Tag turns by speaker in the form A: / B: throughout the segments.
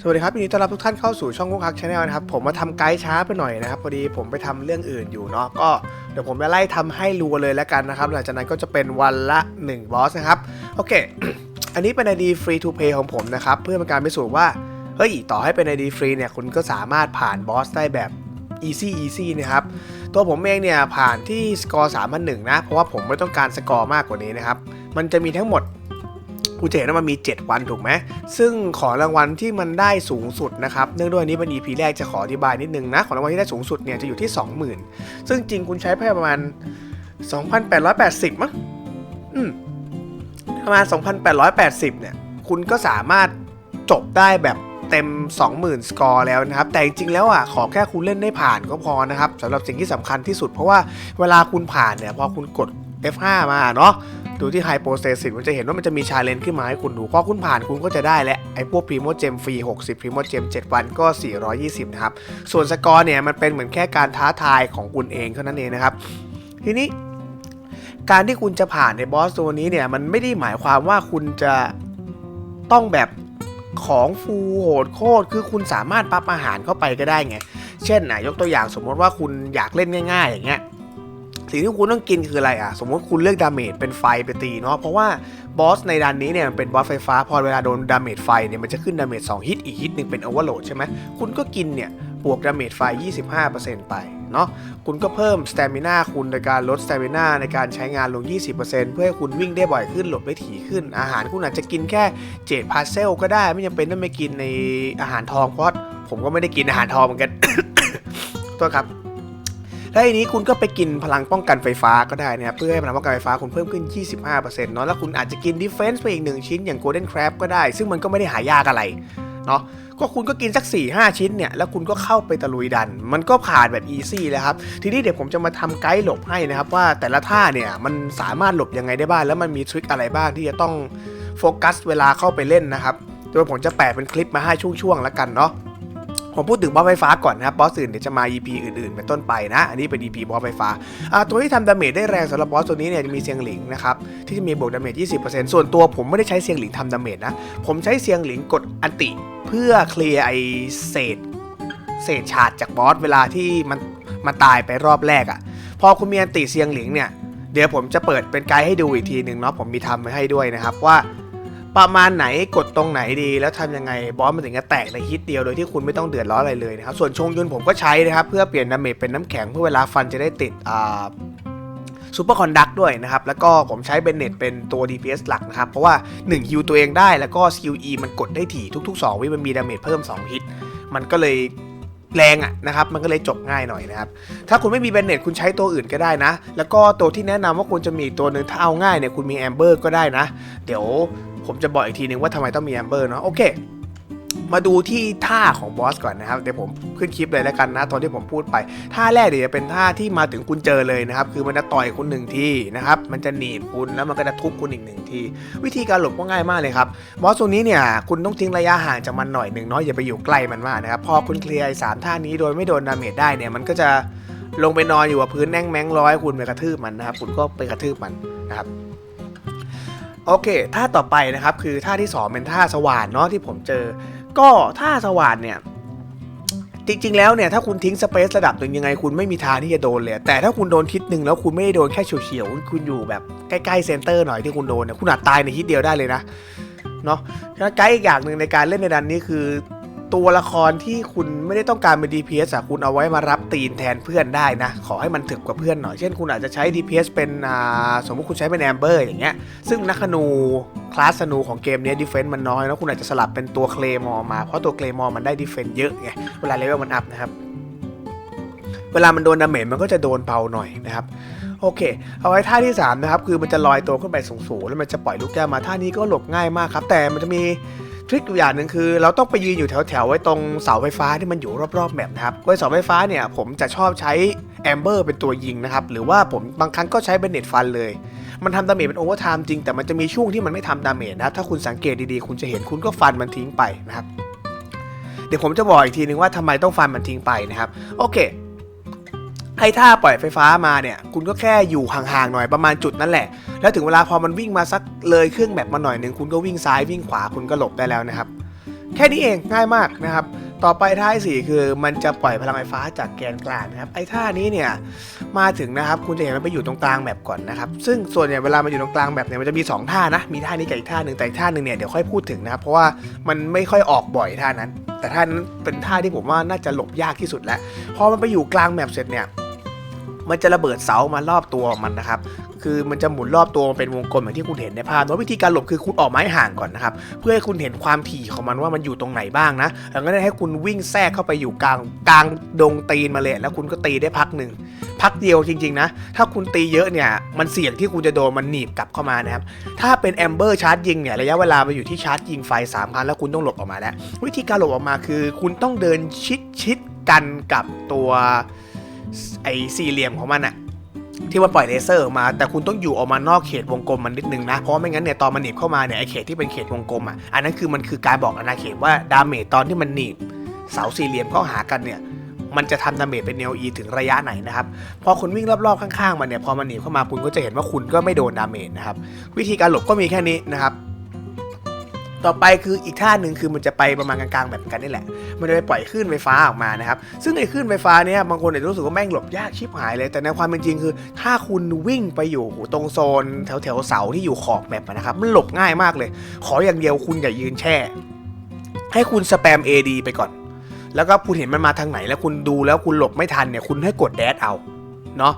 A: สวัสดีครับยินดีต้อนรับทุกท่านเข้าสู่ช่องกุ๊กคักชาแนลนะครับ ผมมาทำไกด์ช้าไปหน่อยนะครับ พอดีผมไปทำเรื่องอื่นอยู่เนาะก็เดี๋ยวผมจะไล่ทำให้รัวเลยแล้วกันนะครับ หลังจากนั้นก็จะเป็นวันละ1บอสนะครับ โอเค อันนี้เป็น ID free to play ของผมนะครับ เพื่อเป็นการพิสูจน์ว่า เฮ้ย ต่อให้เป็น ID free เนี่ยคุณก็สามารถผ่านบอสได้แบบ easy easy นะครับ ตัวผมเองเนี่ยผ่านที่สกอร์3,001นะ เพราะว่าผมไม่ต้องการสกอร์มากกว่านี้นะครับ มันจะมีทั้งหมด คุณจะเห็นว่ามันมี 7 วันถูกไหมซึ่งของรางวัลที่มันได้สูงสุดนะครับเนื่องด้วยนี้เป็น EP แรกจะขออธิบายนิดนึงนะของรางวัลที่ได้สูงสุดเนี่ยจะอยู่ที่ 20,000 ซึ่งจริงคุณใช้แค่ประมาณ 2,880 มั้งอืมประมาณ 2,880 เนี่ย คุณก็สามารถจบได้แบบเต็ม 20,000 สกอร์แล้วนะครับ แต่จริงๆ แล้วอะ ขอแค่คุณเล่นได้ผ่านก็พอนะครับสำหรับสิ่งที่สำคัญที่สุด เพราะว่าเวลาคุณผ่านเนี่ย พอคุณกด F5 มาเนาะ ดูที่ High Processing มันจะเห็นว่ามันจะมีชาเลนจ์ขึ้นมาให้คุณดูพอคุณผ่านคุณก็จะได้และไอ้พวก Primo Gem ฟรี 60 Primo Gem 7 วันก็ 420 นะครับ ส่วนสกอร์เนี่ยมันเป็นเหมือนแค่การท้าทายของคุณเองเท่านั้นเองนะครับ ทีนี้การที่คุณจะผ่านในบอสตัวนี้เนี่ยมันไม่ได้หมายความว่าคุณจะต้องแบบของฟูโหดโคตรคือคุณสามารถปั๊บอาหารเข้าไปก็ได้ไง เช่นนะยกตัวอย่างสมมติว่าคุณอยากเล่นง่าย ๆ อย่างเงี้ย สิ่งที่คุณต้องกินคืออะไรอะ สมมติคุณเลือกดาเมจเป็นไฟไปตีเนาะเพราะว่าบอสในดันนี้เนี่ยมันเป็นบอสไฟฟ้าพอเวลาโดนดาเมจไฟเนี่ยมันจะขึ้นดาเมจ2ฮิตอีกฮิตหนึ่งเป็นโอเวอร์โหลดใช่ไหมคุณก็กินเนี่ยบวกดาเมจไฟ 25%ไปเนาะคุณก็เพิ่มสเตมิน่าคุณโดยการลดสเตมิน่าในการใช้งานลง 20%เพื่อให้คุณวิ่งได้บ่อยขึ้นหลบได้ถี่ขึ้น อาหารคุณอาจจะกินแค่เจดพาเซลก็ได้ไม่จำเป็นต้องไปกินในอาหารทองเพราะผมก็ไม่ได้กินอาหารทองเหมือนกันตัวครับ แล้นี้คุณก็ไปกินพลังป้องกันไฟฟ้าก็ได้นะครับเพื่อให้พลังป้องกันไฟฟ้าคุณเพิ่มขึ้น 25%เนาะแล้วคุณอาจจะกินดิเฟนส์ไปอีกหนึ่งชิ้นอย่าง Golden Crab ก็ได้ ซึ่งมันก็ไม่ได้หายากอะไรเนาะก็คุณก็กินสัก 4-5 ชิ้นเนี่ย แล้วคุณก็เข้าไปตะลุยดัน มันก็ผ่านแบบอีซี่เลยครับ ทีนี้เดี๋ยวผมจะมาทำไกด์หลบให้นะครับ ว่าแต่ละท่าเนี่ย มันสามารถหลบยังไงได้บ้างแล้วมันมีทริคอะไรบ้างที่จะต้องโฟกัสเวลาเข้าไปเล่นนะครับโดยผมจะแปะเป็นคลิปมาให้ช่วงๆแล้วกันเนาะ ผมพูดถึงบอสไฟฟ้าก่อนนะครับบอสอื่นเดี๋ยวจะมา EP อื่นๆเป็นต้นไปนะ อันนี้เป็น EP บอสไฟฟ้าตัวที่ทำดาเมจได้แรงสำหรับบอสตัวนี้เนี่ยจะมีเซียงหลิงนะครับที่จะมีบวกดาเมจ 20%ส่วนตัวผมไม่ได้ใช้เซียงหลิงทำดาเมจนะ ผมใช้เซียงหลิงกดอันติ เพื่อเคลียร์ไอเศษ เศษฉาดจากบอสเวลาที่มันมันตายไปรอบแรกอะ่ะ พอคุณมีอันติเซียงหลิงเนี่ยเดี๋ยวผมจะเปิดเป็นไกด์ให้ดูอีกทีหนึ่งเนาะผมมีทำไว้ให้ด้วยนะครับว่า ประมาณไหนกดตรงไหนดีแล้วทำยังไงบอสมันถึงจะแตกในฮิตเดียวโดยที่คุณไม่ต้องเดือดร้อนอะไรเลยนะครับส่วนชงยุนผมก็ใช้นะครับเพื่อเปลี่ยนดาเมจเป็นน้ำแข็งเพื่อเวลาฟันจะได้ติดอ่าซูเปอร์คอนดักด้วยนะครับ แล้วก็ผมใช้เบนเน็ตเป็นตัว DPS หลักนะครับ เพราะว่า1ฮิวตัวเองได้แล้วก็สกิล E มันกดได้ถี่ทุก ๆ 2 วิมันมีดาเมจเพิ่ม 2 ฮิต มันก็เลยแรงอะนะครับ มันก็เลยจบง่ายหน่อยนะครับ ถ้าคุณไม่มีเบนเน็ตคุณใช้ตัวอื่นก็ได้นะ แล้วก็ตัวที่แนะนำว่าควรจะมีตัวหนึ่งถ้าเอาง่ายเนี่ยคุณมีแอมเบอร์ก็ได้นะ เดี๋ยว ผมจะบอกอีกทีนึงว่าทำไมต้องมีแอมเบอร์เนาะโอเค มาดูที่ท่าของบอสก่อนนะครับ เดี๋ยวผมขึ้นคลิปเลยแล้วกันนะ ตอนที่ผมพูดไปท่าแรกเดี๋ยวจะเป็นท่าที่มาถึงคุณเจอเลยนะครับ คือมันจะต่อยคุณหนึ่งทีนะครับ มันจะหนีบคุณแล้วมันก็จะทุบคุณอีกหนึ่งที วิธีการหลบก็ง่ายมากเลยครับบอสตัวนี้เนี่ยคุณต้องทิ้งระยะห่างจากมันหน่อยหนึ่งเนาะอย่าไปอยู่ใกล้มันมากนะครับพอคุณเคลียร์สามท่านี้โดยไม่โดนดาเมจได้เนี่ยมันก็จะลงไปนอนอยู่กับพื้นแน่งแมงร้อยคุณไปกระทืบมันนะครับคุณก็ไปกระทืบมันนะครับ โอเคท่าต่อไปนะครับคือท่าที่ 2 เป็นท่าสว่านเนาะที่ผมเจอ ก็ท่าสว่านเนี่ยจริงๆ แล้วเนี่ยถ้าคุณทิ้งสเปซระดับหนึ่งยังไงคุณไม่มีทางที่จะโดนเลย แต่ถ้าคุณโดนทิศหนึ่งแล้วคุณไม่ได้โดนแค่เฉียวๆคุณอยู่แบบใกล้ๆเซนเตอร์หน่อยที่คุณโดนเนี่ยคุณอาจตายในทิศเดียวได้เลยนะเนาะแล้วไกด์อีกอย่างหนึ่งในการเล่นในดันนี้คือ ตัวละครที่คุณไม่ได้ต้องการเป็น DPS อะคุณเอาไว้มารับตีนแทนเพื่อนได้นะ ขอให้มันถึกกว่าเพื่อนหน่อย เช่นคุณอาจจะใช้ DPS เป็นอ่าสมมติคุณใช้เป็นแอมเบอร์อย่างเงี้ย ซึ่งนักธนูคลาสธนูของเกมนี้ดิเฟนต์มันน้อยแล้วคุณอาจจะสลับเป็นตัวเคลมอมา เพราะตัวเคลมอมันได้ดิเฟนต์เยอะไง เวลาเลเวลมันอัพนะครับ เวลามันโดนดาเมจมันก็จะโดนเบาหน่อยนะครับโอเค เอาไว้ท่าที่ 3 นะครับ คือมันจะลอยตัวขึ้นไปสูงๆ แล้วมันจะปล่อยลูกแก้วมาท่านี้ก็หลบง่ายมากครับ แต่มันจะมี ทริคอยู่อย่างหนึ่งคือ เราต้องไปยืนอยู่แถวๆไว้ตรงเสาไฟฟ้าที่มันอยู่รอบๆแมปนะครับโดยเสาไฟฟ้าเนี่ยผมจะชอบใช้แอมเบอร์เป็นตัวยิงนะครับ หรือว่าผมบางครั้งก็ใช้เบนเน็ตฟันเลย มันทำดาเมจเป็นโอเวอร์ไทม์จริง แต่มันจะมีช่วงที่มันไม่ทำดาเมจนะครับ ถ้าคุณสังเกตดีๆ คุณจะเห็นคุณก็ฟันมันทิ้งไปนะครับ เดี๋ยวผมจะบอกอีกทีนึงว่าทำไมต้องฟันมันทิ้งไปนะครับ โอเคให้ท่าปล่อยไฟฟ้ามาเนี่ย คุณก็แค่อยู่ห่างๆหน่อยประมาณจุดนั่นแหละ แล้วถึงเวลาพอมันวิ่งมาสักเลยเครื่องแบบมาหน่อยหนึ่งคุณก็วิ่งซ้ายวิ่งขวาคุณก็หลบได้แล้วนะครับ แค่นี้เองง่ายมากนะครับ ต่อไปท่าที่สี่คือมันจะปล่อยพลังไฟฟ้าจากแกนกลางนะครับไอ้ท่านี้เนี่ยมาถึงนะครับคุณจะเห็นมันไปอยู่ตรงกลางแบบก่อนนะครับซึ่งส่วนใหญ่เวลามันอยู่ตรงกลางแบบเนี่ยมันจะมีสองท่านะมีท่านี้กับอีกท่าหนึ่งแต่อีกท่าหนึ่งเนี่ยเดี๋ยวค่อยพูดถึงนะครับเพราะว่ามันไม่ค่อยออกบ่อยท่านั้น แต่ท่านั้นเป็นท่าที่ผมว่าน่าจะหลบยากที่สุดแล้วพอมันไปอยู่กลางแมปเสร็จเนี่ย มันจะระเบิดเสามารอบตัวมันนะครับ คือมันจะหมุนรอบตัวมันเป็นวงกลมอย่างที่คุณเห็นในภาพแล้ววิธีการหลบคือคุณออกไม้ห่างก่อนนะครับ เพื่อให้คุณเห็นความถี่ของมันว่ามันอยู่ตรงไหนบ้างนะแล้วก็ได้ให้คุณวิ่งแทรกเข้าไปอยู่กลางกลางดงตีนมาเลยแล้วคุณก็ตีได้พักหนึ่งพักเดียวจริงๆนะ ถ้าคุณตีเยอะเนี่ย มันเสี่ยงที่คุณจะโดนมันหนีบกลับเข้ามานะครับ ถ้าเป็นแอมเบอร์ชาร์จยิงเนี่ยระยะเวลาไปอยู่ที่ชาร์จยิงไฟ3พันแล้วคุณต้องหลบออกมาแล้ว วิธีการหลบออกมาคือ คุณต้องเดินชิดชิดกันกับตัว ไอ้สี่เหลี่ยมของมันอะที่มันปล่อยเลเซอร์ออกมา แต่คุณต้องอยู่ออกมานอกเขตวงกลมมันนิดนึงนะ เพราะไม่งั้นเนี่ยตอนมันหนีบเข้ามาเนี่ยไอเขตที่เป็นเขตวงกลมอะอันนั้นคือมันคือการบอกอาณาเขตว่าดาเมจตอนที่มันหนีบเสาสี่เหลี่ยมเข้าหากันเนี่ยมันจะทำดาเมจเป็น NLE ถึงระยะไหนนะครับพอคุณวิ่งรอบๆข้างๆมันเนี่ยพอมันหนีบเข้ามาคุณก็จะเห็นว่าคุณก็ไม่โดนดาเมจนะครับวิธีการหลบก็มีแค่นี้นะครับ ต่อไปคืออีกท่าหนึ่งคือมันจะไปประมาณกลางๆแบบกันนี่แหละ มันจะไปปล่อยคลื่นไฟฟ้าออกมานะครับ ซึ่งไอ้คลื่นไฟฟ้าเนี่ยบางคนอาจจะรู้สึกว่าแม่งหลบยากชิบหายเลย แต่ในความเป็นจริงคือ ถ้าคุณวิ่งไปอยู่ตรงโซนแถวแถวๆเสาที่อยู่ขอบแมปนะครับ มันหลบง่ายมากเลย ขออย่างเดียวคุณอย่ายืนแช่ ให้คุณสแปม AD ไปก่อน แล้วก็คุณเห็นมันมาทางไหนแล้วคุณดูแล้วคุณหลบไม่ทันเนี่ยคุณให้กดแดดเอาเนาะ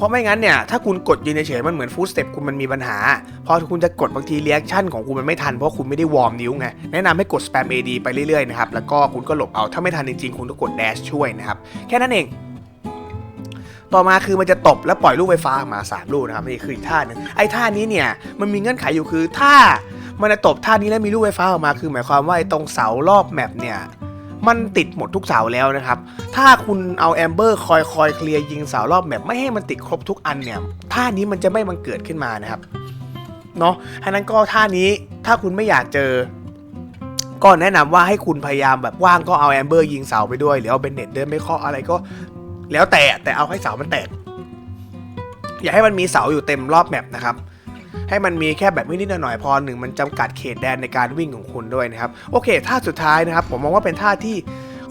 A: เพราะไม่งั้นเนี่ยถ้าคุณกดยืนเฉยมันเหมือนฟู t สเต็ปคุณมันมีปัญหา พอคุณจะกดบางทีเรีแอคชั่นของคุณมันไม่ทันเพราะคุณไม่ได้วอร์มนิ้วไงแนะนำให้กด spam AD ไปเรื่อยๆนะครับแล้วก็คุณก็หลบเอาถ้าไม่ทันจริงๆคุณก็กด dash ช่วยนะครับแค่นั้นเองต่อมาคือมันจะตบแล้วปล่อยลูกไฟฟ้าออกมา 3 ลูกนะครับนี่คืออีกท่าหนึงไอ้ท่านี้เนี่ยมันมีเงื่อนไขอยู่คือถ้ามันจะตบท่านี้แล้วมีลูกไฟฟ้าออกมาคือ หมายความว่าไอ้ตรงเสารอบแมปเนี่ย มันติดหมดทุกเสาแล้วนะครับ ถ้าคุณเอาแอมเบอร์คอยคอยเคลียร์ยิงเสารอบแมปไม่ให้มันติดครบทุกอันเนี่ยท่านี้มันจะไม่บังเกิดขึ้นมานะครับเนาะฉะนั้นก็ท่านี้ถ้าคุณไม่อยากเจอ ก็แนะนำว่าให้คุณพยายามแบบว่างก็เอาแอมเบอร์ยิงเสาไปด้วยหรือเอาเบนเน็ตเดินไปเคาะอะไรก็ แล้วแต่แต่เอาให้เสามันแตกอย่าให้มันมีเสาอยู่เต็มรอบแมปนะครับ ให้มันมีแค่แบบนิดๆหน่อยๆพอหนึ่งมันจำกัดเขตแดนในการวิ่งของคุณด้วยนะครับโอเคท่าสุดท้ายนะครับผมมองว่าเป็นท่าที่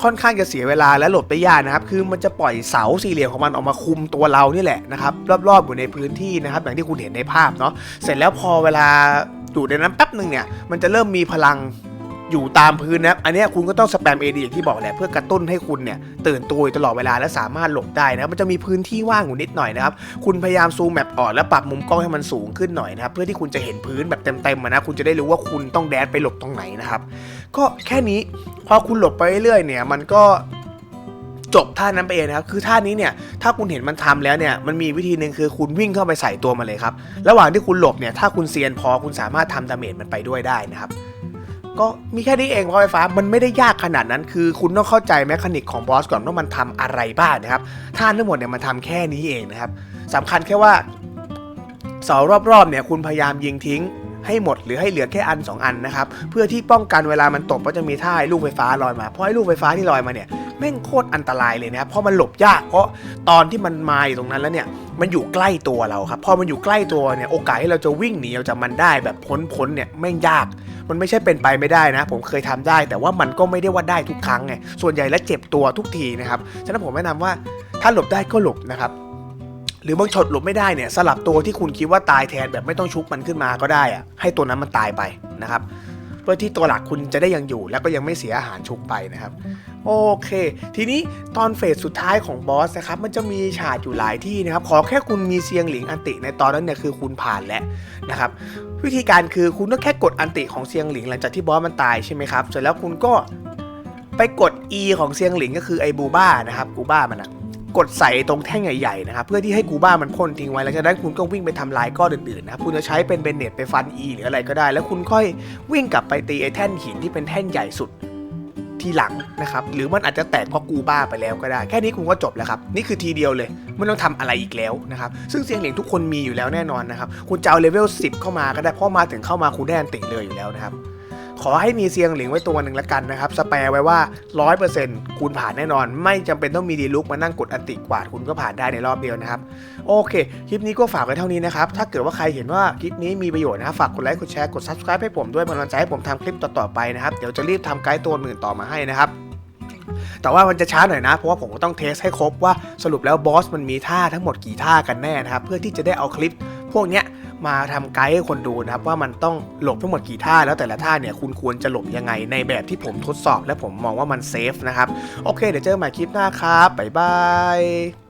A: ค่อนข้างจะเสียเวลาและหลบได้ยากนะครับ คือมันจะปล่อยเสาสี่เหลี่ยมของมันออกมาคุมตัวเรานี่แหละนะครับ รอบๆอยู่ในพื้นที่นะครับ อย่างที่คุณเห็นในภาพเนาะ เสร็จแล้วพอเวลาอยู่ในนั้นแป๊บหนึ่งเนี่ย มันจะเริ่มมีพลัง อยู่ตามพื้นนะครับอันนี้คุณก็ต้องสแปมเอดีอย่างที่บอกแหละเพื่อกระตุ้นให้คุณเนี่ยตื่นตัวตลอดเวลาและสามารถหลบได้นะครับมันจะมีพื้นที่ว่างอยู่นิดหน่อยนะครับคุณพยายามซูมแมปออกแล้วปรับมุมกล้องให้มันสูงขึ้นหน่อยนะครับเพื่อที่คุณจะเห็นพื้นแบบเต็มๆนะคุณจะได้รู้ว่าคุณต้องแดดไปหลบตรงไหนนะครับก็แค่นี้พอคุณหลบไปเรื่อยๆเนี่ยมันก็จบท่านั้นไปเองนะครับ คือท่านี้เนี่ย ถ้าคุณเห็นมันทำแล้วเนี่ย มันมีวิธีหนึ่งคือคุณวิ่งเข้าไปใส่ตัวมันเลยครับ ระหว่างที่คุณหลบเนี่ย ถ้าคุณเซียนพอคุณสามารถทำดาเมจมันไปด้วยได้นะครับ ก็มีแค่นี้เองเพราะไฟฟ้ามันไม่ได้ยากขนาดนั้น คือคุณต้องเข้าใจแมคานิกของบอสก่อนว่ามันทำอะไรบ้างนะครับท่านทั้งหมดเนี่ยมันทำแค่นี้เองนะครับสำคัญแค่ว่าเสารอบๆเนี่ยคุณพยายามยิงทิ้ง ให้หมดหรือให้เหลือแค่อัน 2 อันนะครับเพื่อที่ป้องกันเวลามันตกก็จะมีท่าลูกไฟฟ้าลอยมาเพราะไอ้ลูกไฟฟ้าที่ลอยมาเนี่ยแม่งโคตรอันตรายเลยนะครับเพราะมันหลบยากเพราะตอนที่มันมาอยู่ตรงนั้นแล้วเนี่ยมันอยู่ใกล้ตัวเราครับพอมันอยู่ใกล้ตัวเนี่ยโอกาสที่เราจะวิ่งหนีออกจากมันได้แบบพ้นๆเนี่ยแม่งยาก มันไม่ใช่เป็นไปไม่ได้นะ ผมเคยทำได้ แต่ว่ามันก็ไม่ได้ว่าได้ทุกครั้งไงส่วนใหญ่แล้วเจ็บตัวทุกทีนะครับฉะนั้นผมแนะนำว่าถ้าหลบได้ก็หลบนะครับ หรือบางช็อตหลบไม่ได้เนี่ยสลับตัวที่คุณคิดว่าตายแทนแบบไม่ต้องชุบมันขึ้นมาก็ได้อะให้ตัวนั้นมันตายไปนะครับเพื่อที่ตัวหลักคุณจะได้ยังอยู่ แล้วก็ยังไม่เสียอาหารชุบไปนะครับ โอเค ทีนี้ตอนเฟสสุดท้ายของบอสนะครับมันจะมีฉากอยู่หลายที่นะครับ ขอแค่คุณมีเซียงหลิงอันติในตอนนั้นเนี่ยคือคุณผ่านแล้วนะครับวิธีการคือคุณต้องแค่กดอันติของเซียงหลิงหลังจากที่บอสมันตายใช่ไหมครับเสร็จแล้วคุณก็ไปกด E ของเซียงหลิงก็คือไอบูบ้านะครับกูบ้ามันอะ กดใส่ตรงแท่งใหญ่ๆนะครับเพื่อที่ให้กูบ้ามันพ่นทิ้งไว้แล้วจากนั้นคุณก็วิ่งไปทำลายก้อนอื่นๆนะครับคุณจะใช้เป็นเบนเน็ตไปฟัน E หรืออะไรก็ได้ แล้วคุณค่อยวิ่งกลับไปตีไอแท่นหินที่เป็นแท่นใหญ่สุดทีหลังนะครับหรือมันอาจจะแตกเพราะกูบ้าไปแล้วก็ได้ แค่นี้คุณก็จบแล้วครับ นี่คือทีเดียวเลย ไม่ต้องทำอะไรอีกแล้วนะครับซึ่งเสียงเหลียงทุกคนมีอยู่แล้วแน่นอนนะครับคุณจะเอาเลเวล10 เข้ามาก็ได้เพราะมาถึงเข้ามาคุณได้อันติเลยอยู่แล้วนะครับ ขอให้มีเซียงหลิงไว้ตัวหนึ่งละกันนะครับสแปร์ไว้ว่า 100%คุณผ่านแน่นอน ไม่จำเป็นต้องมีดีลุกมานั่งกดอันติกวาดคุณก็ผ่านได้ในรอบเดียวนะครับโอเค คลิปนี้ก็ฝากไว้เท่านี้นะครับถ้าเกิดว่าใครเห็นว่าคลิปนี้มีประโยชน์นะฝากกดไลค์กดแชร์กด subscribe ให้ผมด้วยเป็นกำลังใจให้ผมทำคลิปต่อๆไปนะครับเดี๋ยวจะรีบทำไกด์ตัวอื่นต่อมาให้นะครับแต่ว่ามันจะช้าหน่อยนะ เพราะว่าผมก็ต้องเทสให้ครบว่าสรุปแล้วบอสมันมีท่าทั้งหมดกี่ท่ากันแน่นะครับ เพื่อที่จะได้เอาคลิปพวกเนี้ย มาทำไกด์ให้คนดูนะครับว่ามันต้องหลบทั้งหมดกี่ท่า แล้วแต่ละท่าเนี่ยคุณควรจะหลบยังไงในแบบที่ผมทดสอบ และผมมองว่ามันเซฟนะครับ โอเค เดี๋ยวเจอกันใหม่คลิปหน้าครับบ๊ายบาย